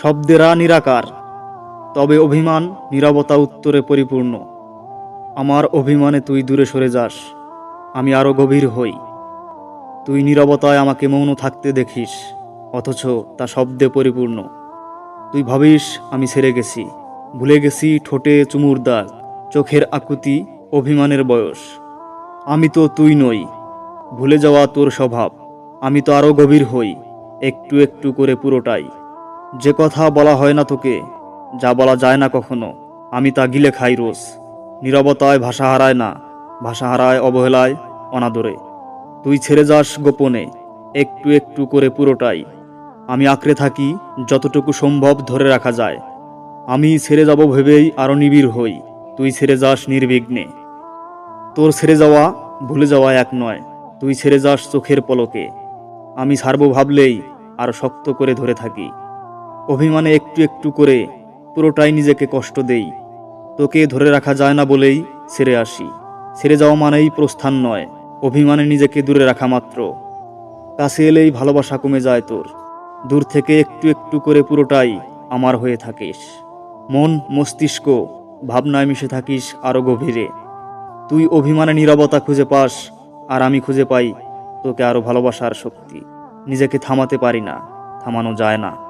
শব্দেরা নিরাকার, তবে অভিমান নীরবতা উত্তরে পরিপূর্ণ। আমার অভিমানে তুই দূরে সরে যাস, আমি আরও গভীর হই। তুই নীরবতায় আমাকে মৌন থাকতে দেখিস, অথচ তা শব্দে পরিপূর্ণ। তুই ভাবিস আমি ছেড়ে গেছি, ভুলে গেছি ঠোঁটে চুমুর দাগ, চোখের আকুতি অভিমানের বয়স। আমি তো তুই নই, ভুলে যাওয়া তোর স্বভাব, আমি তো আরও গভীর হই, একটু একটু করে পুরোটাই। যে কথা বলা হয় না তোকে, যা বলা যায় না কখনো, আমি তা গিলে খাই রোজ। নীরবতায় ভাষা হারায় না, ভাষা হারায় অবহেলায় অনাদরে। তুই ছেড়ে যাস গোপনে, একটু একটু করে পুরোটাই। আমি আঁকড়ে থাকি, যতটুকু সম্ভব ধরে রাখা যায়। আমি ছেড়ে যাব ভেবেই আরও নিবিড় হই, তুই ছেড়ে যাস নির্বিঘ্নে। তোর ছেড়ে যাওয়া, ভুলে যাওয়া এক নয়, তুই ছেড়ে যাস চোখের পলকে। আমি ছাড়বো ভাবলেই আরও শক্ত করে ধরে থাকি। অভিমানে একটু একটু করে পুরোটাই নিজেকে কষ্ট দেই। তোকে ধরে রাখা যায় না বলেই ছেড়ে আসি। ছেড়ে যাওয়া মানেই প্রস্থান নয়, অভিমানে নিজেকে দূরে রাখা মাত্র। কাছে এলেই ভালোবাসা কমে যায় তোর। দূর থেকে একটু একটু করে পুরোটাই আমার হয়ে থাকিস। মন, মস্তিষ্ক, ভাবনায় মিশে থাকিস আরও গভীরে। তুই অভিমানে নীরবতা খুঁজে পাস, আর আমি খুঁজে পাই তোকে আরও ভালোবাসার শক্তি। নিজেকে থামাতে পারি না, থামানো যায় না।